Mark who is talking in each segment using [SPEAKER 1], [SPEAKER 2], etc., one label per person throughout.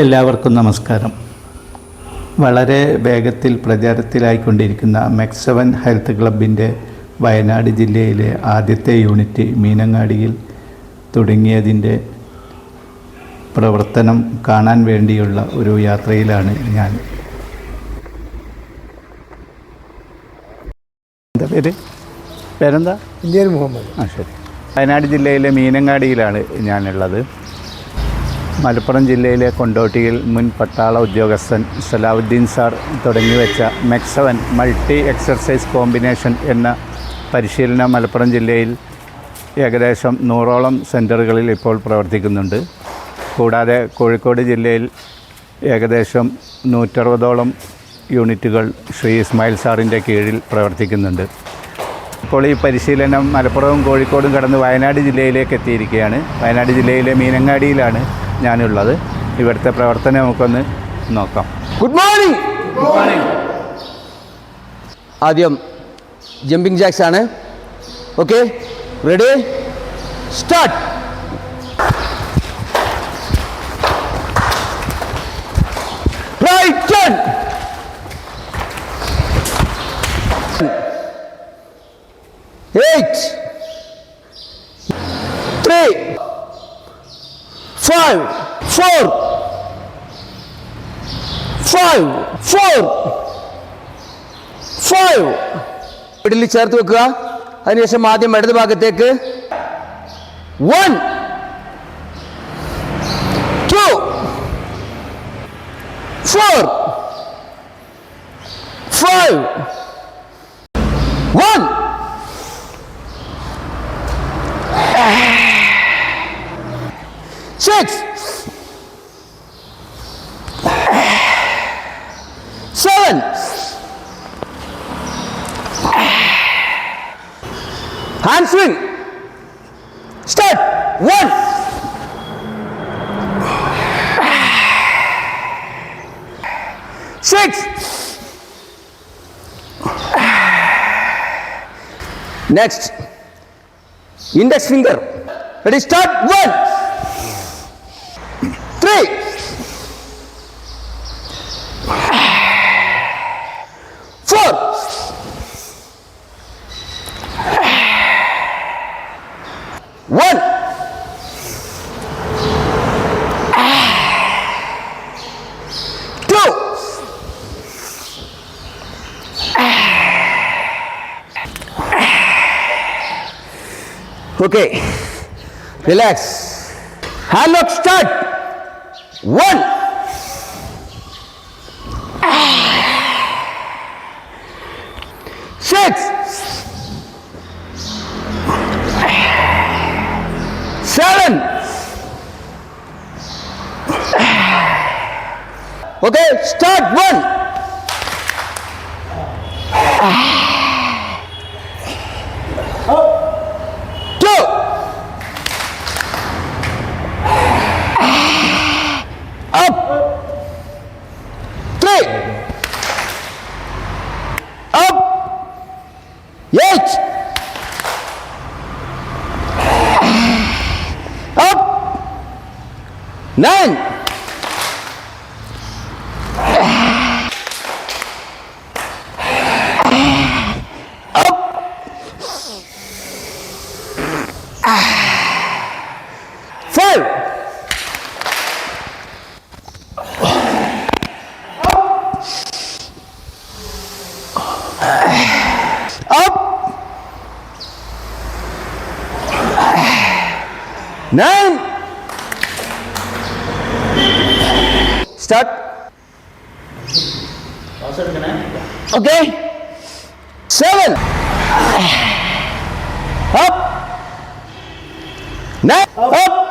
[SPEAKER 1] എല്ലാവർക്കും നമസ്കാരം. വളരെ വേഗത്തിൽ പ്രചാരത്തിലായിക്കൊണ്ടിരിക്കുന്ന മെക്സവൻ ഹെൽത്ത് ക്ലബിന്റെ വയനാട് ജില്ലയിലെ ആദ്യത്തെ യൂണിറ്റ് മീനങ്ങാടിയിൽ തുടങ്ങിയതിന്റെ പ്രവർത്തനം കാണാൻ വേണ്ടിയുള്ള ഒരു യാത്രയിലാണ് ഞാൻ. എന്താ പേര്? പേരെന്താ?
[SPEAKER 2] ഇന്ത്യൻ മുഹമ്മദ്.
[SPEAKER 1] ആ ശരി. വയനാട് ജില്ലയിലെ മീനങ്ങാടിയിലാണ് ഞാനുള്ളത്. മലപ്പുറം ജില്ലയിലെ കൊണ്ടോട്ടിയിൽ മുൻ പട്ടാള ഉദ്യോഗസ്ഥൻ Salahuddin sir തുടങ്ങിവെച്ച MEC seven multi exercise combination എന്ന പരിശീലനം മലപ്പുറം ജില്ലയിൽ ഏകദേശം നൂറോളം സെന്ററുകളിൽ ഇപ്പോൾ പ്രവർത്തിക്കുന്നുണ്ട്. കൂടാതെ കോഴിക്കോട് ജില്ലയിൽ ഏകദേശം നൂറ്ററുപതോളം യൂണിറ്റുകൾ ശ്രീ ഇസ്മായിൽ സാറിന്റെ കീഴിൽ പ്രവർത്തിക്കുന്നുണ്ട്. ഇപ്പോൾ ഈ പരിശീലനം മലപ്പുറവും കോഴിക്കോടും കടന്ന് വയനാട് ജില്ലയിലേക്ക് എത്തിയിരിക്കുകയാണ്. വയനാട് ജില്ലയിലെ മീനങ്ങാടിയിലാണ് ഞാനുള്ളത്. ഇവിടുത്തെ പ്രവർത്തനം നമുക്കൊന്ന് നോക്കാം.
[SPEAKER 2] ഗുഡ് മോർണിംഗ് ഗുഡ് മോർണിംഗ് ആദ്യം ജമ്പിംഗ് ജാക്സ് ആണ്. Okay ready start right turn eight three five four five four five middle ചേർത്ത് വെക്കുക അതിനുശേഷം ആദ്യം ഇടത് ഭാഗത്തേക്ക് one two four five one six, seven, hand swing, start, one, six, next, index finger, ready, start, one, okay. Relax. Handlock start. One, six, seven. Okay, start one. 何？何 Start. Okay. Seven. Up. Nine. Up.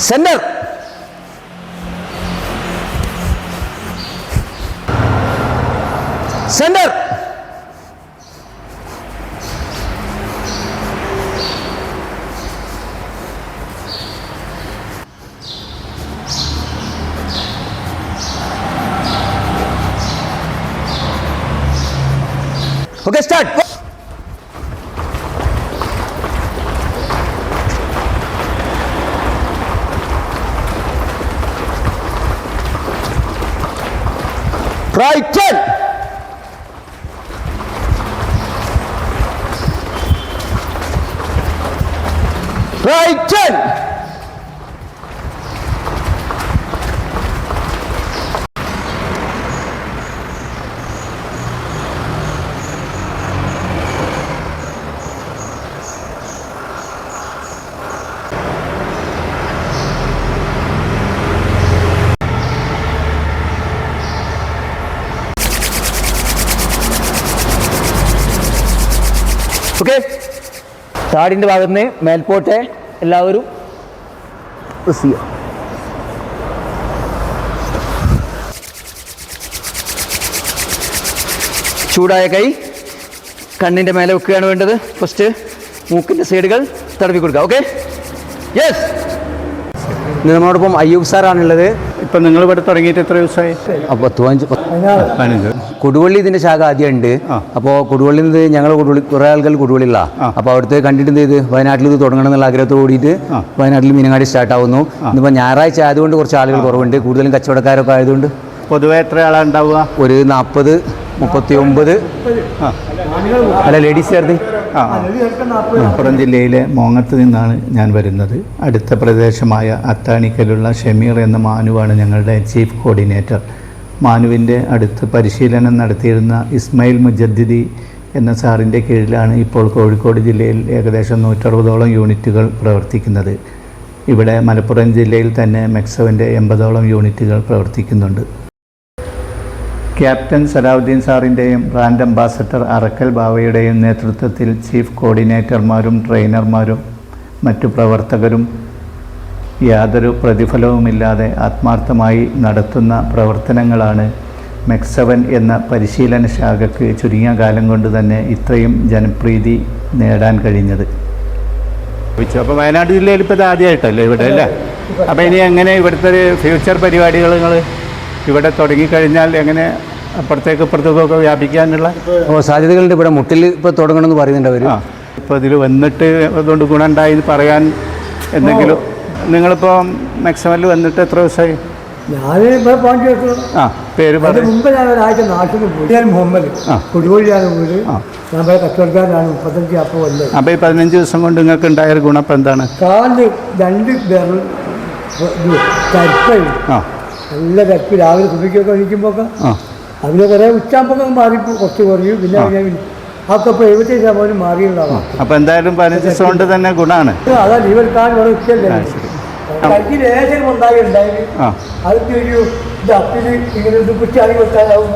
[SPEAKER 2] center. Center. Okay, start. Brighton. Brighton. താടിന്റെ ഭാഗത്ത് നിന്ന് മേൽപോട്ടെ. എല്ലാവരും press ചെയ്യുക. ചൂടായ കൈ. കണ്ണിന്റെ മേലെ വെക്കുകയാണ് വേണ്ടത്. ഫസ്റ്റ് മൂക്കിന്റെ സൈഡുകൾ തടവി കൊടുക്കുക. ഓക്കെ യെസ് നമ്മളോടൊപ്പം അയ്യൂബ് സാറാണുള്ളത്
[SPEAKER 1] ഇപ്പം നിങ്ങൾ ഇവിടെ തുടങ്ങിയിട്ട് എത്ര ദിവസമായി?
[SPEAKER 2] പത്ത് പതിനഞ്ച്
[SPEAKER 1] പതിനഞ്ച്.
[SPEAKER 2] കൊടുവള്ളി ഇതിന്റെ ശാഖ ആദ്യം ഉണ്ട്.
[SPEAKER 1] ആ.
[SPEAKER 2] അപ്പോൾ കൊടുവള്ളി നിന്ന് ഞങ്ങൾ കൊടുവള്ളി കുറേ ആൾക്കാർ കൊടുവള്ളിയുള്ള
[SPEAKER 1] ആ.
[SPEAKER 2] അപ്പോൾ അവിടുത്തെ കണ്ടിട്ട് എന്ത് ചെയ്ത്? വയനാട്ടിൽ ഇത് തുടങ്ങണം എന്നുള്ള ആഗ്രഹത്തോട് കൂടിയിട്ട് വയനാട്ടിൽ മീനങ്ങാടി സ്റ്റാർട്ട് ആവുന്നു. ഇന്നിപ്പോൾ ഞായറാഴ്ച ആയതുകൊണ്ട് കുറച്ച് ആളുകൾ കുറവുണ്ട്. കൂടുതലും കച്ചവടക്കാരൊക്കെ ആയതുകൊണ്ട്
[SPEAKER 1] പൊതുവെ എത്ര ആളാണ് ഉണ്ടാവുക?
[SPEAKER 2] ഒരു നാൽപ്പത് മുപ്പത്തി ഒമ്പത് അല്ല ലേഡീസ് ചേർത്ത്.
[SPEAKER 1] മലപ്പുറം ജില്ലയിലെ മോങ്ങത്ത് നിന്നാണ് ഞാൻ വരുന്നത്. അടുത്ത പ്രദേശമായ അത്താണിക്കലുള്ള ഷമീർ എന്ന മാനുവാണ് ഞങ്ങളുടെ ചീഫ് കോർഡിനേറ്റർ മാനുവിന്റെ അടുത്ത് പരിശീലനം നടത്തിയിരുന്ന ഇസ്മയിൽ മുജദ്ദിദി എന്ന സാറിന്റെ കീഴിലാണ് ഇപ്പോൾ കോഴിക്കോട് ജില്ലയിൽ ഏകദേശം നൂറ്ററുപതോളം യൂണിറ്റുകൾ പ്രവർത്തിക്കുന്നത്. ഇവിടെ മലപ്പുറം ജില്ലയിൽ തന്നെ മെക്സവിന്റെ എൺപതോളം യൂണിറ്റുകൾ പ്രവർത്തിക്കുന്നുണ്ട്. ക്യാപ്റ്റൻ സലാവുദ്ദീൻ സാറിന്റെയും ബ്രാൻഡ് അംബാസഡർ അറക്കൽ ബാവയുടെയും നേതൃത്വത്തിൽ ചീഫ് കോർഡിനേറ്റർമാരും ട്രെയിനർമാരും മറ്റു പ്രവർത്തകരും യാതൊരു പ്രതിഫലവുമില്ലാതെ ആത്മാർത്ഥമായി നടത്തുന്ന പ്രവർത്തനങ്ങളാണ് മെക്സവൻ എന്ന പരിശീലന ശാഖയ്ക്ക് ചുരുങ്ങിയ കാലം കൊണ്ട് തന്നെ ഇത്രയും ജനപ്രീതി നേടാൻ കഴിഞ്ഞത്. അപ്പോൾ വയനാട് ജില്ലയിൽ ഇപ്പോൾ ഇത് ആദ്യമായിട്ടല്ലേ ഇവിടെ അല്ലേ? അപ്പോൾ ഇനി എങ്ങനെ ഇവിടുത്തെ ഫ്യൂച്ചർ പരിപാടികൾ നിങ്ങൾ ഇവിടെ തുടങ്ങിക്കഴിഞ്ഞാൽ എങ്ങനെ അപ്പുറത്തേക്ക് ഇപ്പുറത്തേക്കൊക്കെ വ്യാപിക്കാനുള്ള
[SPEAKER 2] അപ്പോൾ സാധ്യതകളുണ്ട്. ഇവിടെ മുട്ടിൽ ഇപ്പോൾ തുടങ്ങണമെന്ന് പറയുന്നുണ്ട് അവർ
[SPEAKER 1] ആ ഇപ്പോൾ ഇതിൽ വന്നിട്ട് അതുകൊണ്ട് ഗുണമുണ്ടായി എന്ന് പറയാൻ എന്തെങ്കിലും നിങ്ങളിപ്പോൾ മാക്സിമം വന്നിട്ട് എത്ര ദിവസമായി?
[SPEAKER 3] ഞാൻ ഇവിടെ പോയിന്റ് വെക്കും
[SPEAKER 1] ആ പേര്
[SPEAKER 3] അതിന് മുമ്പ് ഞാൻ ഒരാഴ്ച നാട്ടിൽ പോയി. ഞാൻ മുഹമ്മദ്.
[SPEAKER 1] ആ.
[SPEAKER 3] കുടിവള്ളിയാണ് വീട്. ഞാൻ ഇവിടെ കച്ചവടക്കാരനാണ്. മുപ്പത്തഞ്ച് അപ്പോൾ വന്നത്.
[SPEAKER 1] അപ്പോൾ ഈ പതിനഞ്ച് ദിവസം കൊണ്ട് നിങ്ങൾക്ക് ഉണ്ടായ ഗുണം ഇപ്പം എന്താണ്?
[SPEAKER 3] കാലിന് രണ്ട് വിരൽ
[SPEAKER 1] ആ.
[SPEAKER 3] നല്ല തരിപ്പ് രാവിലെ കുടിക്കൊക്കെ കഴിക്കുമ്പോൾ അതിന് കുറേ ഉച്ചാമ്പൊക്കെ മാറി കുറച്ച് കുറയും പിന്നെ പിന്നെ അതൊക്കെ ഇപ്പോൾ എഴുപത്തി ശതമാനം മാറിയുള്ളതാണ്
[SPEAKER 1] അപ്പോൾ എന്തായാലും പതിനഞ്ച് ദിവസം കൊണ്ട് തന്നെ ഗുണമാണ്
[SPEAKER 3] അതാ ലീവെടുക്കാൻ ഇവിടെ ഉച്ചല്ലേ
[SPEAKER 1] ആ, ശരി.
[SPEAKER 3] കൈക്ക് ലേശം ഉണ്ടായി ഉണ്ടായി
[SPEAKER 1] ആ
[SPEAKER 3] ഒരു ഇത് ഇങ്ങനെ വെക്കാനാവും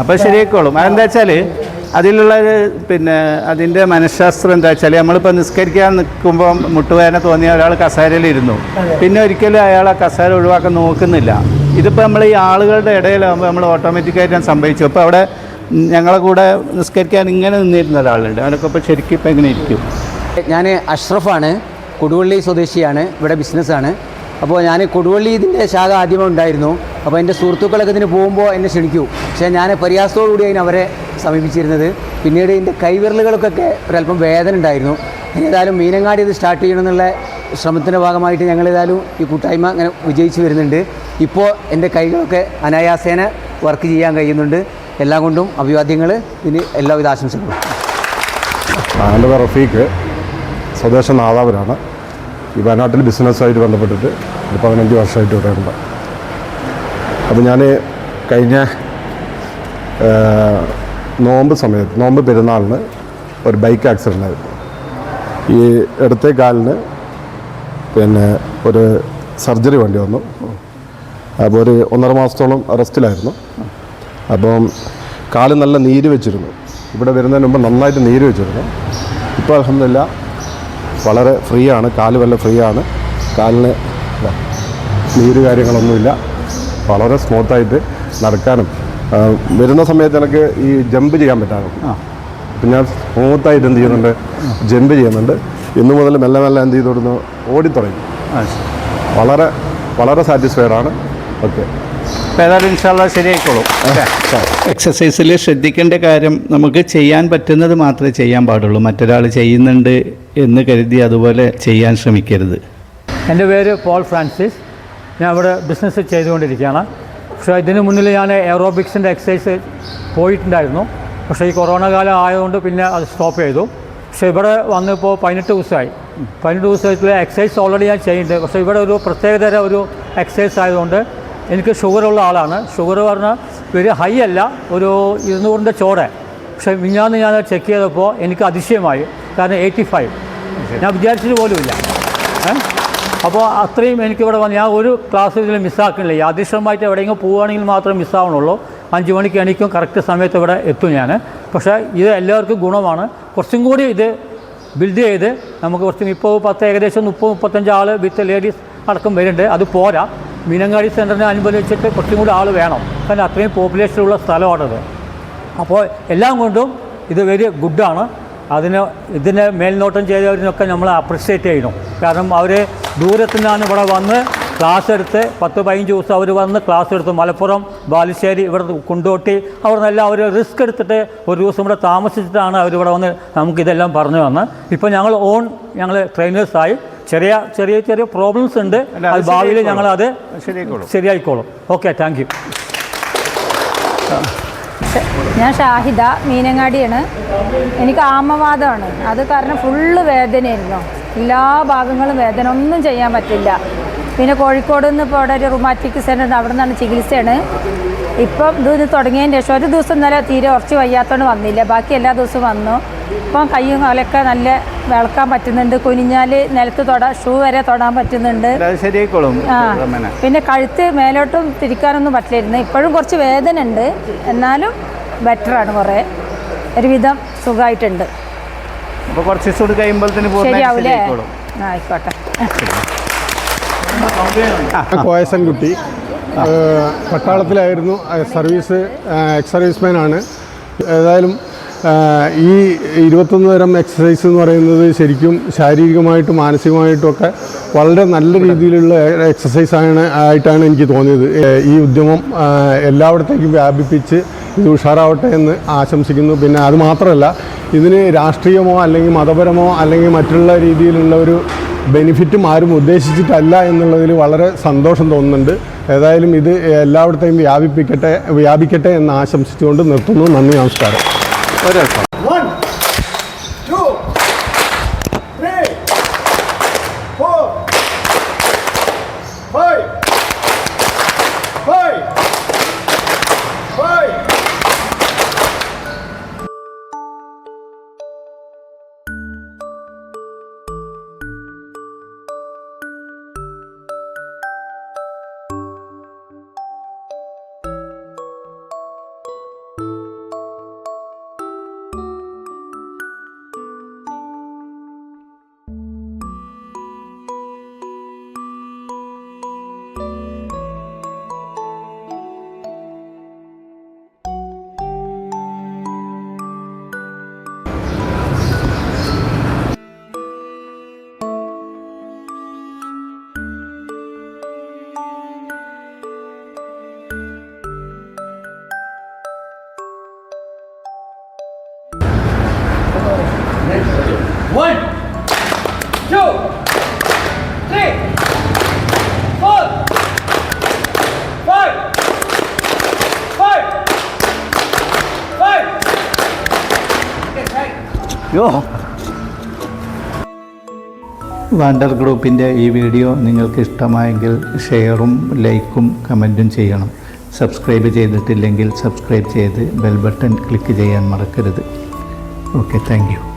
[SPEAKER 1] അപ്പോൾ ശരിയായിക്കോളും. അതെന്താ വെച്ചാൽ അതിലുള്ള പിന്നെ അതിന്റെ മനഃശാസ്ത്രം എന്താ വെച്ചാൽ നമ്മളിപ്പോൾ നിസ്കരിക്കാൻ നിൽക്കുമ്പോൾ മുട്ടുവേദന തോന്നിയ ഒരാൾ കസേരയിലിരുന്നു. പിന്നെ ഒരിക്കലും അയാൾ ആ കസേര ഒഴിവാക്കാൻ നോക്കുന്നില്ല. ഇതിപ്പോൾ നമ്മൾ ഈ ആളുകളുടെ ഇടയിലാകുമ്പോൾ നമ്മൾ ഓട്ടോമാറ്റിക്കായിട്ട് ഞാൻ സംഭവിച്ചു. അപ്പോൾ അവിടെ ഞങ്ങളെ കൂടെ നിസ്കരിക്കാൻ ഇങ്ങനെ നിന്നിരുന്ന ഒരാളുണ്ട്. അവനൊക്കെ ഇപ്പോൾ ശരിക്കും ഇപ്പം എങ്ങനെ ഇരിക്കും.
[SPEAKER 2] ഞാൻ അഷ്റഫാണ്. കൊടുവള്ളി സ്വദേശിയാണ്. ഇവിടെ ബിസിനസ്സാണ് അപ്പോൾ ഞാൻ കൊടുവള്ളി ഇതിന്റെ ശാഖ ആദ്യമേ ഉണ്ടായിരുന്നു. അപ്പോൾ എന്റെ സുഹൃത്തുക്കളൊക്കെ ഇതിന് പോകുമ്പോൾ എന്നെ ക്ഷണിക്കൂ. പക്ഷേ ഞാൻ പരിഹാസത്തോടുകൂടി അതിന് അവരെ സമീപിച്ചിരുന്നത്. പിന്നീട് ഇതിന്റെ കൈവിരലുകൾക്കൊക്കെ ഒരല്പം വേദന ഉണ്ടായിരുന്നു. ഏതായാലും മീനങ്ങാടി ഇത് സ്റ്റാർട്ട് ചെയ്യണമെന്നുള്ള ശ്രമത്തിന്റെ ഭാഗമായിട്ട് ഞങ്ങൾ ഏതായാലും ഈ കൂട്ടായ്മ അങ്ങനെ വിജയിച്ചു വരുന്നുണ്ട്. ഇപ്പോൾ എന്റെ കൈകളൊക്കെ അനായാസേന വർക്ക് ചെയ്യാൻ കഴിയുന്നുണ്ട്. എല്ലാം കൊണ്ടും അഭിവാദ്യങ്ങൾ ഇതിന് എല്ലാവിധ ആശംസകളും.
[SPEAKER 4] റഫീഖ് സ്വദേശ നാദാപുരാണ്. ഈ വയനാട്ടിൽ ബിസിനസ്സായിട്ട് ബന്ധപ്പെട്ടിട്ട് ഒരു പതിനഞ്ച് വർഷമായിട്ട് ഇവിടെ ഉണ്ട്. അപ്പോൾ ഞാൻ കഴിഞ്ഞ നോമ്പ് സമയത്ത് നോമ്പ് പെരുന്നാളിന് ഒരു ബൈക്ക് ആക്സിഡന്റ് ആയിരുന്നു. ഈ ഇടത്തെ കാലിന് പിന്നെ ഒരു സർജറി വേണ്ടി വന്നു. അപ്പോൾ ഒരു ഒന്നര മാസത്തോളം റെസ്റ്റിലായിരുന്നു. അപ്പം കാൽ നല്ല നീര് വെച്ചിരുന്നു. ഇവിടെ വരുന്നതിന് മുമ്പ് നന്നായിട്ട് നീര് വെച്ചിരുന്നു. ഇപ്പോൾ അലഹമില്ല വളരെ ഫ്രീ ആണ്. കാൽ വല്ല ഫ്രീ ആണ്. കാലിന് നീര് കാര്യങ്ങളൊന്നുമില്ല. വളരെ സ്മൂത്തായിട്ട് നടക്കാനും. വരുന്ന സമയത്ത് എനിക്ക് ഈ ജമ്പ് ചെയ്യാൻ പറ്റാറുണ്ട്. അപ്പം ഞാൻ സ്മൂത്തായിട്ട് എന്ത് ചെയ്യുന്നുണ്ട്? ജമ്പ് ചെയ്യുന്നുണ്ട്. ഇന്നു മുതൽ മെല്ലെ മെല്ലെ എന്ത് ചെയ്തോടുന്നു കൊടുക്കുന്നു ഓടിത്തുടങ്ങി വളരെ വളരെ സാറ്റിസ്ഫൈഡ് ആണ്. ഓക്കെ.
[SPEAKER 1] ഏതായാലും ഇൻഷാല്ല ശരിയായിക്കോളൂ. എക്സസൈസിൽ ശ്രദ്ധിക്കേണ്ട കാര്യം നമുക്ക് ചെയ്യാൻ പറ്റുന്നത് മാത്രമേ ചെയ്യാൻ പാടുള്ളൂ. മറ്റൊരാൾ ചെയ്യുന്നുണ്ട് എന്ന് കരുതി അതുപോലെ ചെയ്യാൻ ശ്രമിക്കരുത്.
[SPEAKER 3] എന്റെ പേര് പോൾ ഫ്രാൻസിസ്. ഞാൻ ഇവിടെ ബിസിനസ് ചെയ്തുകൊണ്ടിരിക്കുകയാണ്. പക്ഷേ ഇതിന് മുന്നിൽ ഞാൻ എയറോബിക്സിന്റെ എക്സസൈസ് പോയിട്ടുണ്ടായിരുന്നു. പക്ഷേ ഈ കൊറോണ കാലം ആയതുകൊണ്ട് പിന്നെ അത് സ്റ്റോപ്പ് ചെയ്തു. പക്ഷേ ഇവിടെ വന്നിപ്പോൾ പതിനെട്ട് ദിവസമായി. പതിനെട്ട് ദിവസത്തിൽ എക്സസൈസ് ഓൾറെഡി ഞാൻ ചെയ്യുന്നുണ്ട് പക്ഷേ ഇവിടെ ഒരു പ്രത്യേകതര ഒരു എക്സസൈസ് ആയതുകൊണ്ട് എനിക്ക് ഷുഗറുള്ള ആളാണ്. ഷുഗർ പറഞ്ഞാൽ വലിയ ഹൈ അല്ല ഒരു ഇരുന്നൂറിന്റെ ചോടെ. പക്ഷേ മിഞ്ഞാന്ന് ഞാൻ ചെക്ക് ചെയ്തപ്പോൾ എനിക്ക് അതിശയമായി. കാരണം എയ്റ്റി ഫൈവ് ഞാൻ വിചാരിച്ചിട്ട് പോലുമില്ല അപ്പോൾ അത്രയും എനിക്കിവിടെ വന്ന് ഞാൻ ഒരു ക്ലാസ് ഇതിൽ മിസ്സാക്കുന്നില്ല ഈ അധിഷ്ഠമായിട്ട് എവിടെയെങ്കിലും പോവുകയാണെങ്കിൽ മാത്രമേ മിസ്സാവണുള്ളൂ അഞ്ച് മണിക്ക് എണീക്കും കറക്റ്റ് സമയത്ത് ഇവിടെ എത്തും ഞാൻ. പക്ഷേ ഇത് എല്ലാവർക്കും ഗുണമാണ്. കുറച്ചും കൂടി ഇത് ബിൽഡ് ചെയ്ത് നമുക്ക് കുറച്ചും ഇപ്പോൾ പത്ത് ഏകദേശം മുപ്പത് മുപ്പത്തഞ്ച് ആൾ വിത്ത് ലേഡീസ് അടക്കം വരുന്നുണ്ട്. അത് പോരാ. മീനങ്ങാടി സെന്ററിനെ അനുബന്ധിച്ചിട്ട് കുറച്ചും കൂടി ആൾ വേണം. കാരണം അത്രയും പോപ്പുലേഷനുള്ള സ്ഥലമാണത് അപ്പോൾ എല്ലാം കൊണ്ടും ഇത് വെരി ഗുഡാണ് അതിന് ഇതിനെ മേൽനോട്ടം ചെയ്തവരിനൊക്കെ നമ്മൾ അപ്രിഷ്യേറ്റ് ചെയ്യണം കാരണം അവർ ദൂരത്തു നിന്നാണ് ഇവിടെ വന്ന് ക്ലാസ് എടുത്ത് പത്ത് പതിനഞ്ച് ദിവസം അവർ വന്ന് ക്ലാസ് എടുത്ത് മലപ്പുറം ബാലുശ്ശേരി ഇവിടെ കൊണ്ടോട്ടി. അവിടെ നിന്നെല്ലാം അവർ റിസ്ക് എടുത്തിട്ട് ഒരു ദിവസം ഇവിടെ താമസിച്ചിട്ടാണ് അവരിവിടെ വന്ന് നമുക്കിതെല്ലാം പറഞ്ഞു തന്ന് ഇപ്പോൾ ഞങ്ങൾ ഓൺ ഞങ്ങൾ ട്രെയിനേഴ്സായി ചെറിയ ചെറിയ ചെറിയ പ്രോബ്ലംസ് ഉണ്ട്.
[SPEAKER 1] അത്
[SPEAKER 3] ഭാവിയിൽ. ഞങ്ങളത്
[SPEAKER 1] ശരിയായിക്കോളും.
[SPEAKER 3] ശരിയായിക്കോളും. ഓക്കെ താങ്ക് യു
[SPEAKER 5] ഞാൻ ഷാഹിദ മീനങ്ങാടിയാണ്. എനിക്ക് ആമവാദമാണ്. അത് കാരണം ഫുള്ള് വേദനയായിരുന്നു. എല്ലാ ഭാഗങ്ങളും വേദന ഒന്നും ചെയ്യാൻ പറ്റില്ല. പിന്നെ കോഴിക്കോട് നിന്ന് ഇപ്പോൾ അവിടെ ഒരു റുമാറ്റിക് സെന്റർ ഉണ്ട്. അവിടെ നിന്നാണ് ചികിത്സയാണ്. ഇപ്പം ഇത് തുടങ്ങിയതിന് ശേഷം ഒരു ദിവസം ഇന്നലെ തീരെ ഉറച്ച് വയ്യാത്തതുകൊണ്ട് വന്നില്ല. ബാക്കി എല്ലാ ദിവസവും വന്നു. ഇപ്പം കൈയും കാലൊക്കെ നല്ല വിളക്കാൻ പറ്റുന്നുണ്ട്. കുനിഞ്ഞാൽ നിലത്ത് തൊടാൻ ഷൂ വരെ തൊടാൻ പറ്റുന്നുണ്ട്. ആ. പിന്നെ കഴുത്ത് മേലോട്ടും തിരിക്കാനൊന്നും പറ്റില്ലായിരുന്നു. ഇപ്പോഴും കുറച്ച് വേദന ഉണ്ട്. എന്നാലും ബെറ്ററാണ് കുറേ. ഒരുവിധം സുഖമായിട്ടുണ്ട്
[SPEAKER 1] അപ്പോൾ കുറച്ച് ദിവസം
[SPEAKER 5] ശരിയാവൂലേ? ആയിക്കോട്ടെ.
[SPEAKER 6] കോയസൻകുട്ടി കുട്ടി പട്ടാളത്തിലായിരുന്നു സർവീസ് എക്സ് സർവീസ്മാൻ ആണ്. ഏതായാലും ഈ ഇരുപത്തൊന്ന് തരം എക്സസൈസ് എന്ന് പറയുന്നത് ശരിക്കും ശാരീരികമായിട്ടും മാനസികമായിട്ടും ഒക്കെ വളരെ നല്ല രീതിയിലുള്ള എക്സസൈസ് ആണ് ആയിട്ടാണ് എനിക്ക് തോന്നിയത്. ഈ ഉദ്യമം എല്ലായിടത്തേക്കും വ്യാപിപ്പിച്ച് ഇത് ഉഷാറാവട്ടെ എന്ന് ആശംസിക്കുന്നു. പിന്നെ അത് മാത്രമല്ല ഇതിന് രാഷ്ട്രീയമോ അല്ലെങ്കിൽ മതപരമോ അല്ലെങ്കിൽ മറ്റുള്ള രീതിയിലുള്ള ഒരു ബെനിഫിറ്റും ആരും ഉദ്ദേശിച്ചിട്ടല്ല എന്നുള്ളതിൽ വളരെ സന്തോഷം തോന്നുന്നുണ്ട്. ഏതായാലും ഇത് എല്ലായിടത്തെയും വ്യാപിപ്പിക്കട്ടെ വ്യാപിക്കട്ടെ എന്ന് ആശംസിച്ചുകൊണ്ട് നിർത്തുന്നു. നന്ദി നമസ്കാരം.
[SPEAKER 1] യോ. വാണ്ടർ ഗ്രൂപ്പിന്റെ ഈ വീഡിയോ നിങ്ങൾക്ക് ഇഷ്ടമായെങ്കിൽ ഷെയറും ലൈക്കും കമന്റും ചെയ്യണം. സബ്സ്ക്രൈബ് ചെയ്തിട്ടില്ലെങ്കിൽ സബ്സ്ക്രൈബ് ചെയ്ത് ബെൽ ബട്ടൺ ക്ലിക്ക് ചെയ്യാൻ മറക്കരുത്. Okay thank